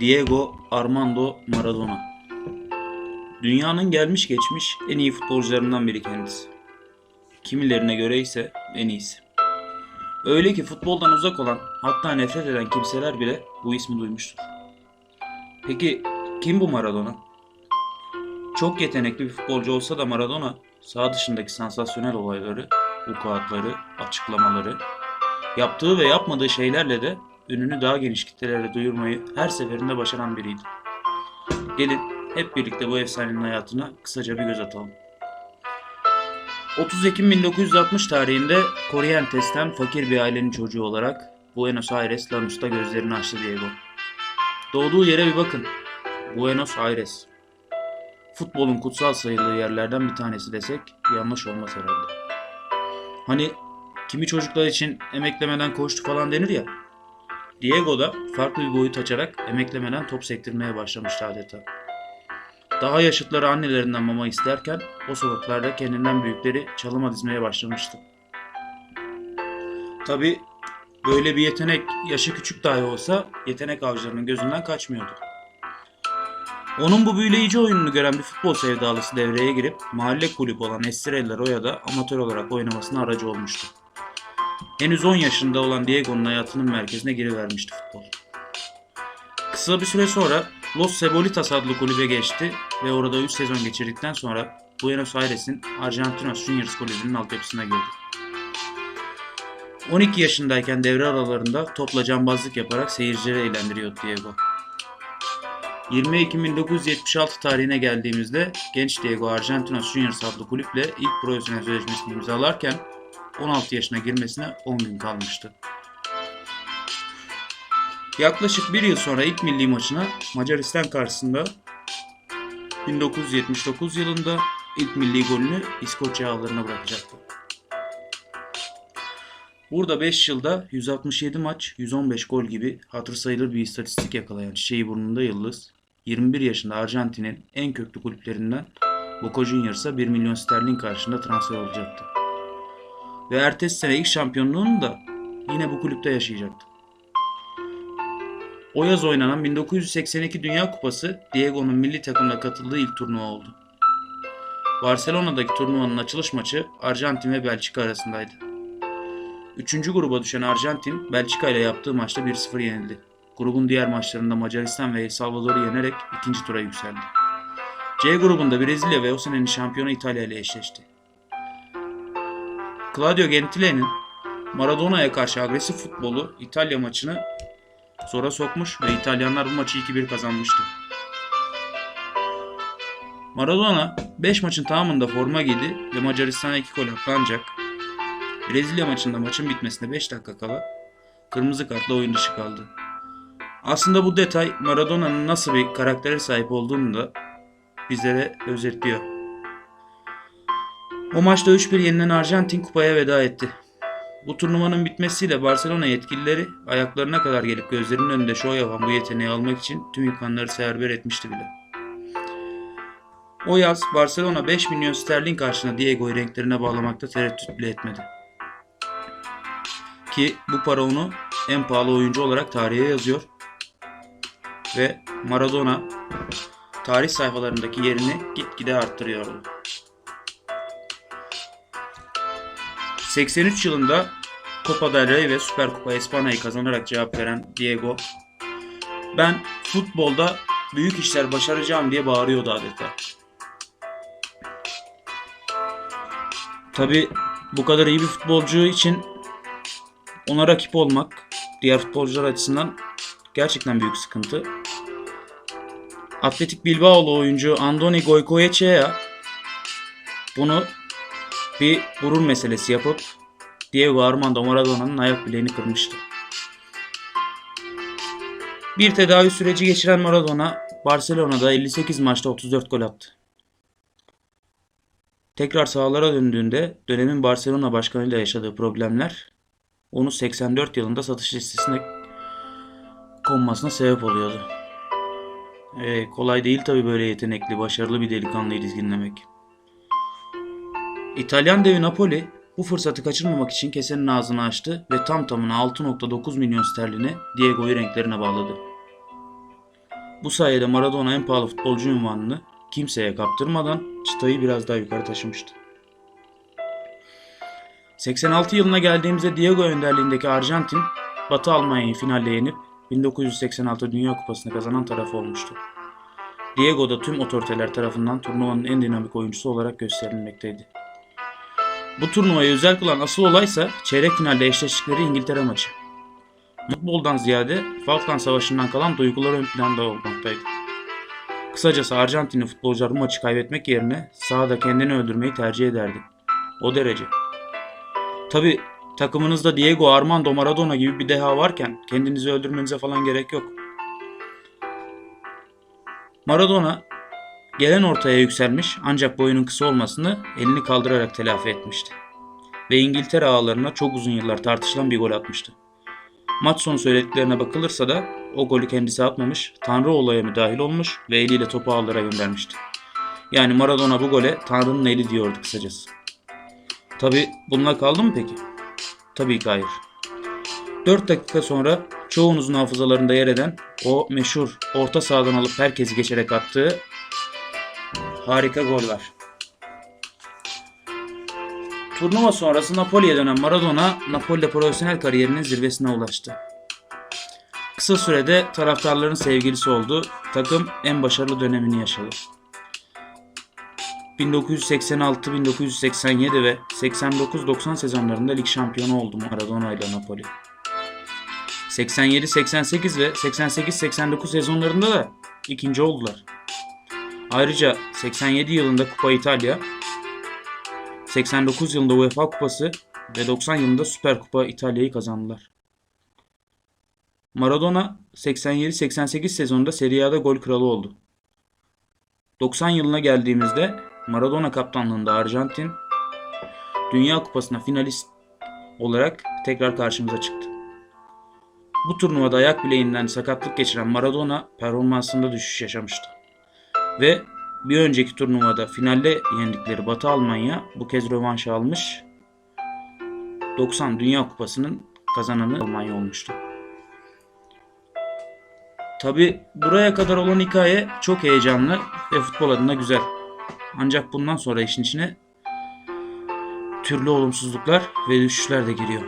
Diego Armando Maradona. Dünyanın gelmiş geçmiş en iyi futbolcularından biri kendisi. Kimilerine göre ise en iyisi. Öyle ki futboldan uzak olan hatta nefret eden kimseler bile bu ismi duymuştur. Peki kim bu Maradona? Çok yetenekli bir futbolcu olsa da Maradona sağ dışındaki sansasyonel olayları, vukuatları, açıklamaları, yaptığı ve yapmadığı şeylerle de ününü daha geniş kitlelere duyurmayı her seferinde başaran biriydi. Gelin hep birlikte bu efsanenin hayatına kısaca bir göz atalım. 30 Ekim 1960 tarihinde Corrientes'ten fakir bir ailenin çocuğu olarak Buenos Aires Lanús'ta gözlerini açtı Diego. Doğduğu yere bir bakın. Buenos Aires. Futbolun kutsal sayıldığı yerlerden bir tanesi desek yanlış olmaz herhalde. Hani kimi çocuklar için emeklemeden koştu falan denir ya. Diego da farklı bir boyut açarak emeklemeden top sektirmeye başlamıştı adeta. Daha yaşıtları annelerinden mama isterken o sokaklarda kendinden büyükleri çalıma dizmeye başlamıştı. Tabi böyle bir yetenek yaşı küçük dahi olsa yetenek avcılarının gözünden kaçmıyordu. Onun bu büyüleyici oyununu gören bir futbol sevdalısı devreye girip mahalle kulübü olan Estrella Roya'da amatör olarak oynamasına aracı olmuştu. Henüz 10 yaşında olan Diego'nun hayatının merkezine girivermişti futbol. Kısa bir süre sonra Los Cebolitas adlı kulübe geçti ve orada 3 sezon geçirdikten sonra Buenos Aires'in Argentinos Juniors kulübünün altyapısına girdi. 12 yaşındayken devre aralarında topla cambazlık yaparak seyircileri eğlendiriyordu Diego. 20 Ekim 1976 tarihine geldiğimizde genç Diego Argentinos Juniors adlı kulüple ilk profesyonel sözleşmesini imzalarken 16 yaşına girmesine 10 gün kalmıştı. Yaklaşık bir yıl sonra ilk milli maçına Macaristan karşısında 1979 yılında ilk milli golünü İskoçya ağlarına bırakacaktı. Burada 5 yılda 167 maç, 115 gol gibi hatır sayılır bir istatistik yakalayan Çiçeği burnunda yıldız, 21 yaşında Arjantin'in en köklü kulüplerinden Boca Juniors'a 1 milyon sterlin karşılığında transfer olacaktı. Ve ertesi sene ilk şampiyonluğunu da yine bu kulüpte yaşayacaktı. O yaz oynanan 1982 Dünya Kupası Diego'nun milli takımda katıldığı ilk turnuva oldu. Barcelona'daki turnuvanın açılış maçı Arjantin ve Belçika arasındaydı. Üçüncü gruba düşen Arjantin, Belçika ile yaptığı maçta 1-0 yenildi. Grubun diğer maçlarında Macaristan ve El Salvador'u yenerek ikinci tura yükseldi. C grubunda Brezilya ve o senenin şampiyonu İtalya ile eşleşti. Claudio Gentile'nin Maradona'ya karşı agresif futbolu İtalya maçını zora sokmuş ve İtalyanlar bu maçı 2-1 kazanmıştı. Maradona 5 maçın tamamında forma giydi ve Macaristan'a 2 gol attı ancak Brezilya maçında maçın bitmesine 5 dakika kala kırmızı kartla oyun dışı kaldı. Aslında bu detay Maradona'nın nasıl bir karaktere sahip olduğunu da bizlere özetliyor. O maçta 3-1 yenilen Arjantin kupaya veda etti. Bu turnuvanın bitmesiyle Barcelona yetkilileri ayaklarına kadar gelip gözlerinin önünde şov yapan bu yeteneği almak için tüm imkanları seferber etmişti bile. O yaz Barcelona 5 milyon sterlin karşına Diego'yu renklerine bağlamakta tereddüt bile etmedi. Ki bu para onu en pahalı oyuncu olarak tarihe yazıyor. Ve Maradona tarih sayfalarındaki yerini gitgide arttırıyordu. 83 yılında Copa del Rey ve Süper Kupa İspanya'yı kazanarak cevap veren Diego, ben futbolda büyük işler başaracağım diye bağırıyordu adeta. Tabi bu kadar iyi bir futbolcu için ona rakip olmak diğer futbolcular açısından gerçekten büyük sıkıntı. Atletik Bilbao'lu oyuncu Andoni Goicoechea bunu bir gurur meselesi yapıp Diego Armando Maradona'nın ayak bileğini kırmıştı. Bir tedavi süreci geçiren Maradona Barcelona'da 58 maçta 34 gol attı. Tekrar sahalara döndüğünde dönemin Barcelona başkanıyla yaşadığı problemler onu 84 yılında satış listesine konmasına sebep oluyordu. Ee, kolay değil tabi böyle yetenekli, başarılı bir delikanlıyı dizginlemek. İtalyan devi Napoli bu fırsatı kaçırmamak için kesenin ağzını açtı ve tam tamına 6.9 milyon sterlini Diego'yu renklerine bağladı. Bu sayede Maradona en pahalı futbolcu unvanını kimseye kaptırmadan çıtayı biraz daha yukarı taşımıştı. 86 yılına geldiğimizde Diego önderliğindeki Arjantin, Batı Almanya'yı finalde yenip 1986 Dünya Kupası'nı kazanan taraf olmuştu. Diego da tüm otoriteler tarafından turnuvanın en dinamik oyuncusu olarak gösterilmekteydi. Bu turnuvayı özel kılan asıl olaysa çeyrek finalde eşleştikleri İngiltere maçı. Futboldan ziyade Falkland Savaşı'ndan kalan duygular ön planda olmaktaydı. Kısacası Arjantinli futbolcular bu maçı kaybetmek yerine sahada kendini öldürmeyi tercih ederdi. O derece. Tabi takımınızda Diego Armando Maradona gibi bir deha varken kendinizi öldürmenize falan gerek yok. Maradona gelen ortaya yükselmiş ancak boyunun kısa olmasını elini kaldırarak telafi etmişti. Ve İngiltere ağlarına çok uzun yıllar tartışılan bir gol atmıştı. Maç sonu söylediklerine bakılırsa da o golü kendisi atmamış, Tanrı olaya müdahil olmuş ve eliyle topu ağlara göndermişti. Yani Maradona bu gole Tanrı'nın eli diyordu kısacası. Tabi bununla kaldı mı peki? Tabii ki hayır. 4 dakika sonra çoğunuzun hafızalarında yer eden o meşhur orta sahadan alıp herkesi geçerek attığı harika gol var. Turnuva sonrası Napoli'ye dönen Maradona, Napoli'de profesyonel kariyerinin zirvesine ulaştı. Kısa sürede taraftarların sevgilisi oldu, takım en başarılı dönemini yaşadı. 1986, 1987 ve 89-90 sezonlarında lig şampiyonu oldu Maradona ile Napoli. 87-88 ve 88-89 sezonlarında da ikinci oldular. Ayrıca 87 yılında Kupa İtalya, 89 yılında UEFA Kupası ve 90 yılında Süper Kupa İtalya'yı kazandılar. Maradona 87-88 sezonunda Serie A'da gol kralı oldu. 90 yılına geldiğimizde Maradona kaptanlığında Arjantin Dünya Kupası'na finalist olarak tekrar karşımıza çıktı. Bu turnuvada ayak bileğinden sakatlık geçiren Maradona performansında düşüş yaşamıştı. Ve bir önceki turnuvada finalde yendikleri Batı Almanya bu kez rövanş almış. 90 Dünya Kupası'nın kazananı Almanya olmuştu. Tabi buraya kadar olan hikaye çok heyecanlı ve futbol adına güzel. Ancak bundan sonra işin içine türlü olumsuzluklar ve düşüşler de giriyor.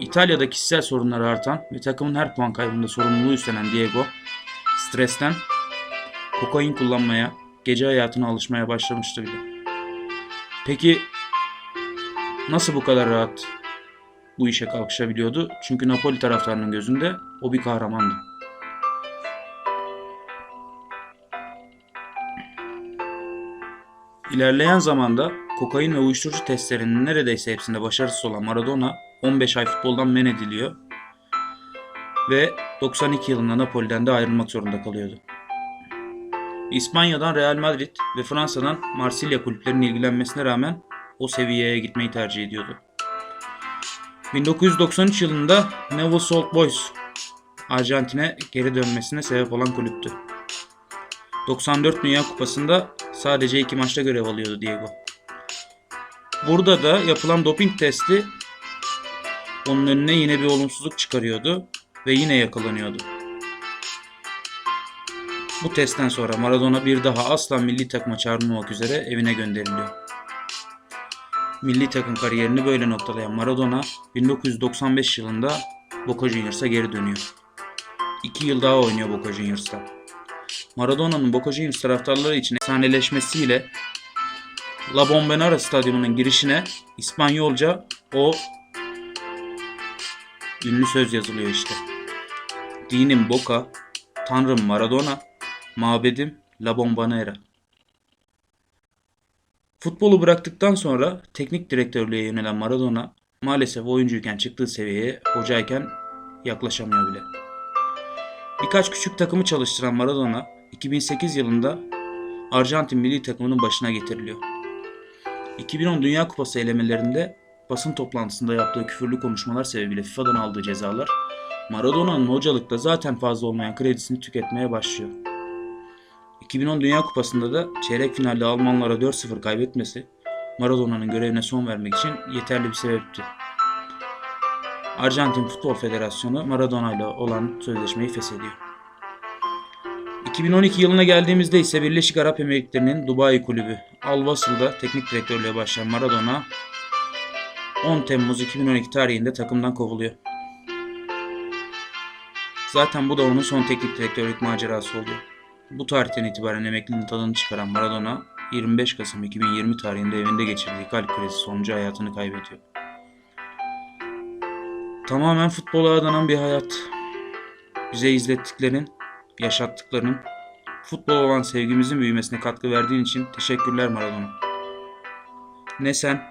İtalya'da kişisel sorunları artan ve takımın her puan kaybında sorumluluğu üstlenen Diego, stresten kokain kullanmaya, gece hayatına alışmaya başlamıştı bile. Peki nasıl bu kadar rahat bu işe kalkışabiliyordu? Çünkü Napoli taraftarının gözünde o bir kahramandı. İlerleyen zamanda kokain ve uyuşturucu testlerinin neredeyse hepsinde başarısız olan Maradona 15 ay futboldan men ediliyor ve 92 yılında Napoli'den de ayrılmak zorunda kalıyordu. İspanya'dan Real Madrid ve Fransa'dan Marsilya kulüplerinin ilgilenmesine rağmen o seviyeye gitmeyi tercih ediyordu. 1993 yılında Newell's Old Boys Arjantin'e geri dönmesine sebep olan kulüptü. 94 Dünya Kupası'nda sadece iki maçta görev alıyordu Diego. Burada da yapılan doping testi onun önüne yine bir olumsuzluk çıkarıyordu ve yine yakalanıyordu. Bu testten sonra Maradona bir daha asla milli takıma çağrılmamak üzere evine gönderiliyor. Milli takım kariyerini böyle noktalayan Maradona 1995 yılında Boca Juniors'a geri dönüyor. İki yıl daha oynuyor Boca Juniors'ta. Maradona'nın Boca Juniors taraftarları için efsaneleşmesiyle La Bombonera stadyumunun girişine İspanyolca o ünlü söz yazılıyor işte. Dinim Boca, Tanrım Maradona, mabedim La Bombonera. Futbolu bıraktıktan sonra teknik direktörlüğe yönelen Maradona maalesef oyuncuyken çıktığı seviyeye hocayken yaklaşamıyor bile. Birkaç küçük takımı çalıştıran Maradona 2008 yılında Arjantin milli takımının başına getiriliyor. 2010 Dünya Kupası elemelerinde basın toplantısında yaptığı küfürlü konuşmalar sebebiyle FIFA'dan aldığı cezalar Maradona'nın hocalıkta zaten fazla olmayan kredisini tüketmeye başlıyor. 2010 Dünya Kupası'nda da çeyrek finalde Almanlara 4-0 kaybetmesi Maradona'nın görevine son vermek için yeterli bir sebepti. Arjantin Futbol Federasyonu Maradona ile olan sözleşmeyi feshediyor. 2012 yılına geldiğimizde ise Birleşik Arap Emirlikleri'nin Dubai kulübü Al Wasıl'da teknik direktörlüğe başlayan Maradona 10 Temmuz 2012 tarihinde takımdan kovuluyor. Zaten bu da onun son teknik direktörlük macerası oluyor. Bu tarihten itibaren emekliliğin tadını çıkaran Maradona 25 Kasım 2020 tarihinde evinde geçirdiği kalp krizi sonucu hayatını kaybediyor. Tamamen futbola adanan bir hayat. Bize izlettiklerin, yaşattıkların, futbol olan sevgimizin büyümesine katkı verdiğin için teşekkürler Maradona. Ne sen,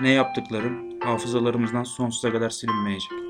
ne yaptıkların hafızalarımızdan sonsuza kadar silinmeyecek.